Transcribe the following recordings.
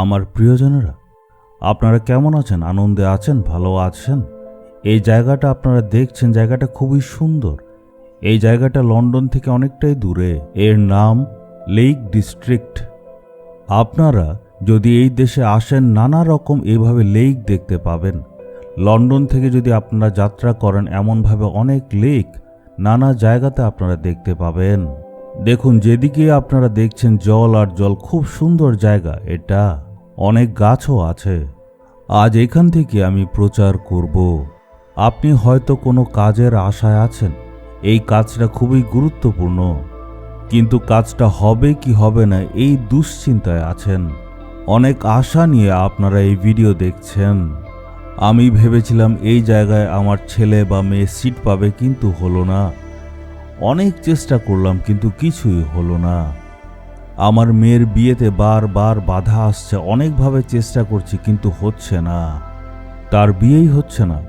আমার প্রিয়জনেরা, আপনারা কেমন আছেন? আনন্দে আছেন? ভালো আছেন? এই জায়গাটা আপনারা দেখছেন, জায়গাটা খুবই সুন্দর। এই জায়গাটা লন্ডন থেকে অনেকটাই দূরে। এর নাম লেক ডিস্ট্রিক্ট। আপনারা যদি এই দেশে আসেন, নানা রকম এইভাবে লেক দেখতে পাবেন। লন্ডন থেকে যদি আপনারা যাত্রা করেন, এমনভাবে অনেক লেক নানা জায়গাতে আপনারা দেখতে পাবেন। দেখুন, যেদিকে আপনারা দেখছেন, জল আর জল, খুব সুন্দর জায়গা এটা। অনেক গাছও আছে। আজ এখান থেকে আমি প্রচার করব। আপনি হয়তো কোনো কাজের আশায় আছেন। এই কাজটা খুবই গুরুত্বপূর্ণ। কিন্তু কাজটা হবে কি হবে না এই দুশ্চিন্তায় আছেন। অনেক আশা নিয়ে আপনারা এই ভিডিও দেখছেন। আমি ভেবেছিলাম এই জায়গায় আমার ছেলে বা মেয়ে সিট পাবে, কিন্তু হলো না। অনেক চেষ্টা করলাম, কিন্তু কিছুই হলো না। আমার মেয়ের বিয়েতে বারবার বাধা আসছে, অনেকভাবে চেষ্টা করছি, কিন্তু হচ্ছে না। তার বিয়েই হচ্ছে না।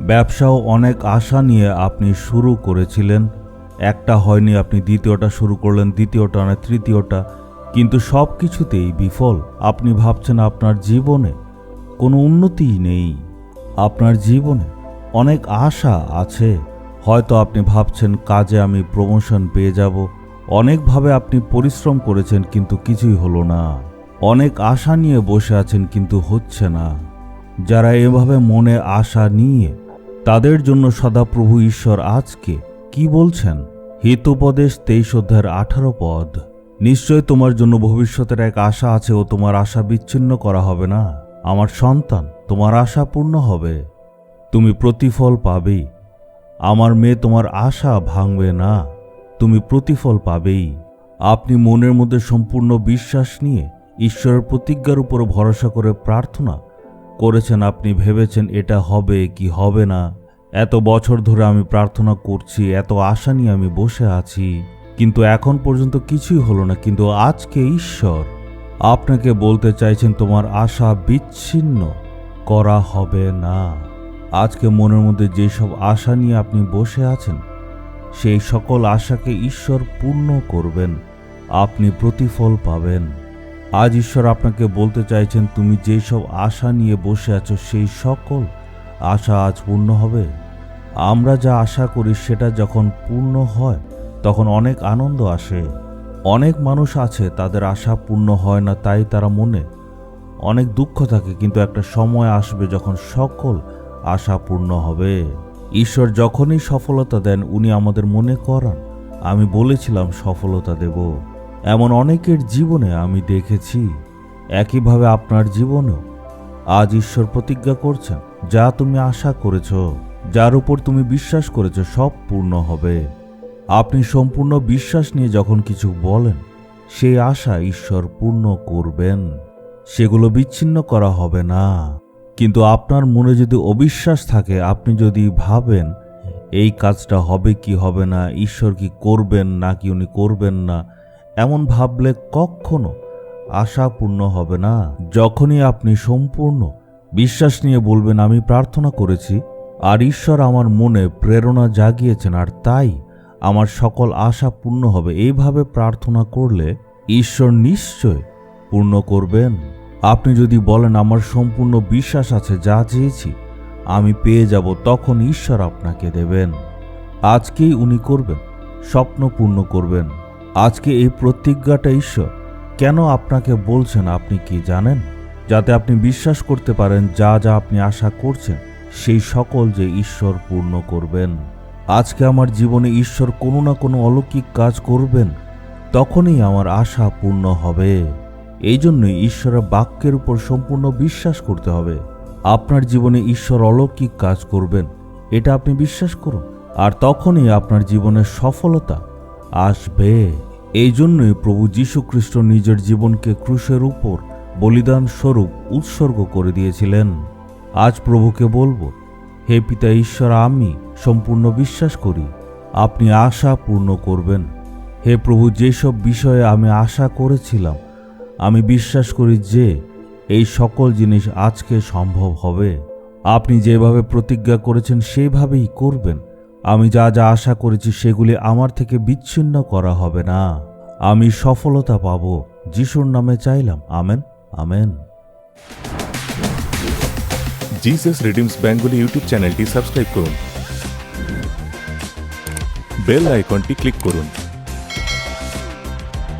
ব্যবসাও অনেক আশা নিয়ে আপনি শুরু করেছিলেন। একটা হয়নি, আপনি দ্বিতীয়টা শুরু করলেন, দ্বিতীয়টা না তৃতীয়টা। কিন্তু সব কিছুতেই বিফল। আপনি ভাবছেন আপনার জীবনে কোনো উন্নতিই নেই। আপনার জীবনে অনেক আশা আছে। হয়তো আপনি ভাবছেন, কাজে আমি প্রমোশন পেয়ে যাব। অনেকভাবে আপনি পরিশ্রম করেছেন কিন্তু কিছুই হলো না। অনেক আশা নিয়ে বসে আছেন কিন্তু হচ্ছে না। যারা এভাবে মনে আশা নিয়ে তাদের জন্য সদাপ্রভু ঈশ্বর আজকে কি বলছেন? হিতোপদেশ তেইশ অধ্যায়ের আঠারো পদ। নিশ্চয় তোমার জন্য ভবিষ্যতের এক আশা আছে ও তোমার আশা বিচ্ছিন্ন করা হবে না। আমার সন্তান, তোমার আশা পূর্ণ হবে। তুমি প্রতিফল পাবেই আমার মেয়ে তোমার আশা ভাঙবে না। তুমি প্রতিফল পাবেই। আপনি মনের মধ্যে সম্পূর্ণ বিশ্বাস নিয়ে ঈশ্বরের প্রতিজ্ঞার উপর ভরসা করে প্রার্থনা করেছেন, আপনি ভেবেছেন এটা হবে কি হবে না। এত বছর ধরে আমি প্রার্থনা করছি, এত আশা নিয়ে আমি বসে আছি, কিন্তু এখন পর্যন্ত কিছুই হলো না, কিন্তু আজকে ঈশ্বর আপনাকে বলতে চাইছেন, তোমার আশা বিচ্ছিন্ন করা হবে না। আজকে মনের মধ্যে যেসব আশা নিয়ে আপনি বসে আছেন সেই সকল আশাকে ঈশ্বর পূর্ণ করবেন, আপনি প্রতিফল পাবেন। আজ ঈশ্বর আপনাকে বলতে চাইছেন, তুমি যেসব আশা নিয়ে বসে আছো, সেই সকল আশা আজ পূর্ণ হবে। আমরা যা আশা করি, সেটা যখন পূর্ণ হয়, তখন অনেক আনন্দ আসে। অনেক মানুষ আছে, তাদের আশা পূর্ণ হয় না, তাই তারা মনে অনেক দুঃখ থাকে, কিন্তু একটা সময় আসবে যখন সকল আশা পূর্ণ হবে। ঈশ্বর যখনই সফলতা দেন, উনি আমাদের মনে করান, আমি বলেছিলাম সফলতা দেব। এমন অনেকের জীবনে আমি দেখেছি, একইভাবে আপনার জীবনেও। আজ ঈশ্বর প্রতিজ্ঞা করছেন, যা তুমি আশা করেছ, যার উপর তুমি বিশ্বাস করেছ, সব পূর্ণ হবে। আপনি সম্পূর্ণ বিশ্বাস নিয়ে যখন কিছু বলেন, সেই আশা ঈশ্বর পূর্ণ করবেন। সেগুলো বিচ্ছিন্ন করা হবে না। কিন্তু আপনার মনে যদি অবিশ্বাস থাকে, আপনি যদি ভাবেন, এই কাজটা হবে কি হবে না, ঈশ্বর কি করবেন না কি উনি করবেন না, এমন ভাবলে কখনো আশা পূর্ণ হবে না। যখনই আপনি সম্পূর্ণ বিশ্বাস নিয়ে বলবেন, আমি প্রার্থনা করেছি, আর ঈশ্বর আমার মনে প্রেরণা জাগিয়েছেন, আর তাই আমার সকল আশা পূর্ণ হবে। এইভাবে প্রার্থনা করলে ঈশ্বর নিশ্চয় পূর্ণ করবেন। আপনি যদি বলেন আমার সম্পূর্ণ বিশ্বাস আছে যা চেয়েছি, আমি পেয়ে যাব, তখন ঈশ্বর আপনাকে দেবেন। আজকেই উনি করবেন, স্বপ্ন পূর্ণ করবেন। আজকে এই প্রতিজ্ঞাটা ঈশ্বর। কেন আপনাকে বলছেন আপনি কি জানেন? যাতে আপনি বিশ্বাস করতে পারেন যা যা আপনি আশা করছেন, সেই সকল যে ঈশ্বর পূর্ণ করবেন। আজকে আমার জীবনে ঈশ্বর কোনো না কোনো অলৌকিক কাজ করবেন, তখনই আমার আশা পূর্ণ হবে। এই জন্যই ঈশ্বরের বাক্যের উপর সম্পূর্ণ বিশ্বাস করতে হবে। আপনার জীবনে ঈশ্বর অলৌকিক কাজ করবেন, এটা আপনি বিশ্বাস করুন। আর তখনই আপনার জীবনের সফলতা আসবে। এই জন্যই প্রভু যীশু খ্রিস্ট নিজের জীবনকে ক্রুশের উপর বলিদান স্বরূপ উৎসর্গ করে দিয়েছিলেন। আজ প্রভুকে বলব, হে পিতা ঈশ্বর, আমি সম্পূর্ণ বিশ্বাস করি, আপনি আশা পূর্ণ করবেন। হে প্রভু, যেসব বিষয়ে আমি আশা করেছিলাম আমি বিশ্বাস করি যে এই সকল জিনিস আজকে সম্ভব হবে। আপনি যেভাবে প্রতিজ্ঞা করেছেন, সেভাবেই করবেন। আমি যা যা আশা করেছি, সেগুলি আমার থেকে বিচ্ছিন্ন করা হবে না। আমি সফলতা পাব, যিশুর নামে চাইলাম। Amen amen. Jesus redeems Bengali YouTube চ্যানেলটি সাবস্ক্রাইব করুন। বেল আইকনটি ক্লিক করুন।